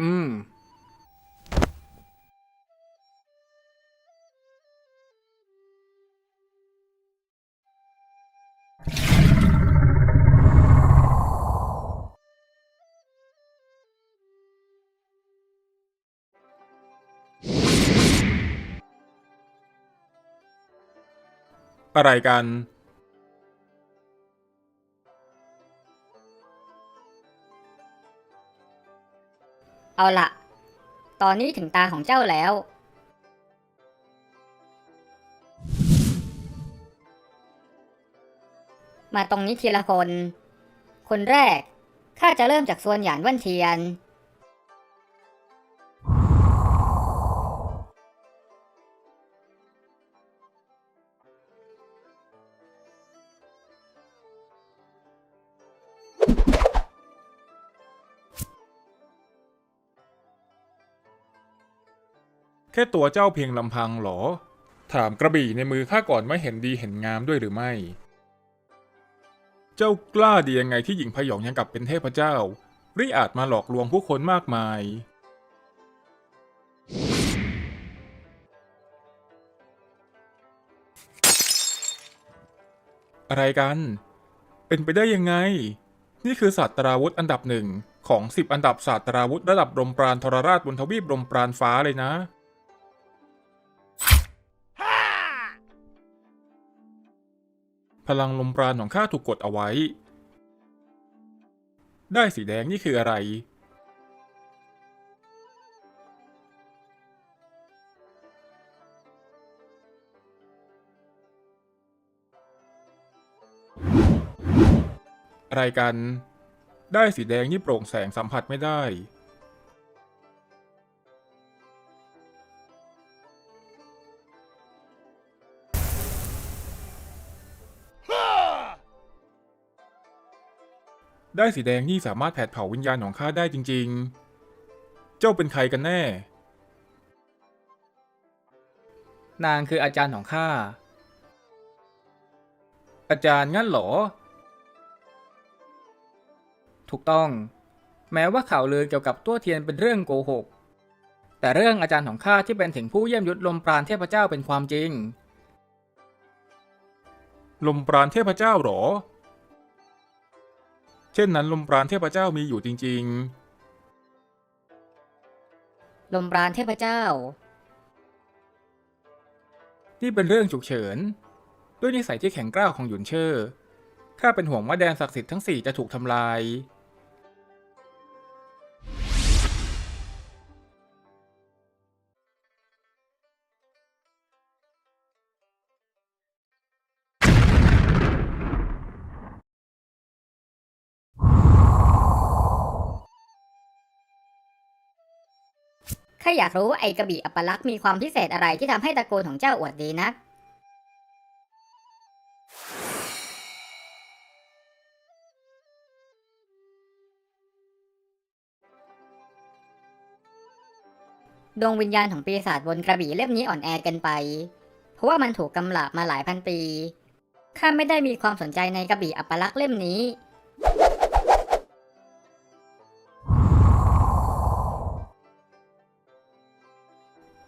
อืมอะไรกัน เอาละ ตอนนี้ถึงตาของเจ้าแล้ว มาตรงนี้ทีละคน คนแรก ข้าจะเริ่มจากส่วนหยานวันเทียน แค่ตัวเจ้าเพียงลำพังหรอ ถามกระบี่ในมือข้าก่อนไม่เห็นดีเห็นงามด้วยหรือไม่ เจ้ากล้าดียังไงที่หญิงพยองยังกลับเป็นเทพเจ้าริอาจมาหลอกลวงผู้คนมากมาย อะไรกัน เป็นไปได้ยังไง นี่คือศาสตราวุธอันดับหนึ่งของสิบอันดับศาสตราวุธระดับรมปราณทรราชบนทวีปรมปราณฟ้าเลยนะ พลังลมปราณของข้าถูกกดเอาไว้ ได้สีแดงนี่คืออะไร อะไรกัน ได้สีแดงนี่โปร่งแสงสัมผัสไม่ได้ ได้สีแดงนี่สามารถแผดเผาวิญญาณของข้าได้จริง ๆ เจ้าเป็นใครกันแน่ นางคืออาจารย์ของข้า อาจารย์งั้นเหรอ ถูกต้อง แม้ว่าข่าวลือเกี่ยวกับตัวเทียนเป็นเรื่องโกหก แต่เรื่องอาจารย์ของข้าที่เป็นถึงผู้เยี่ยมยุทธลมปราณเทพเจ้าเป็นความจริง ลมปราณเทพเจ้าเหรอ เช่นนั้นลมปราณเทพเจ้ามีอยู่จริง ลมปราณเทพเจ้านี่เป็นเรื่องฉุกเฉิน ด้วยนิสัยที่แข็งกร้าวของหยุนเชอร์ข้าเป็นห่วงว่าแดนศักดิ์สิทธิ์ทั้งสี่จะถูกทำลาย ข้าอยากรู้ว่าไอ้กระบี่อัปลักษณ์มีความพิเศษอะไรที่ทำให้ตระกูลของเจ้าอวดดีนัก ดวงวิญญาณของปีศาจบนกระบี่เล่มนี้อ่อนแอเกินไป เพราะว่ามันถูกกำลาบมาหลายพันปี ข้าไม่ได้มีความสนใจในกระบี่อัปลักษณ์เล่มนี้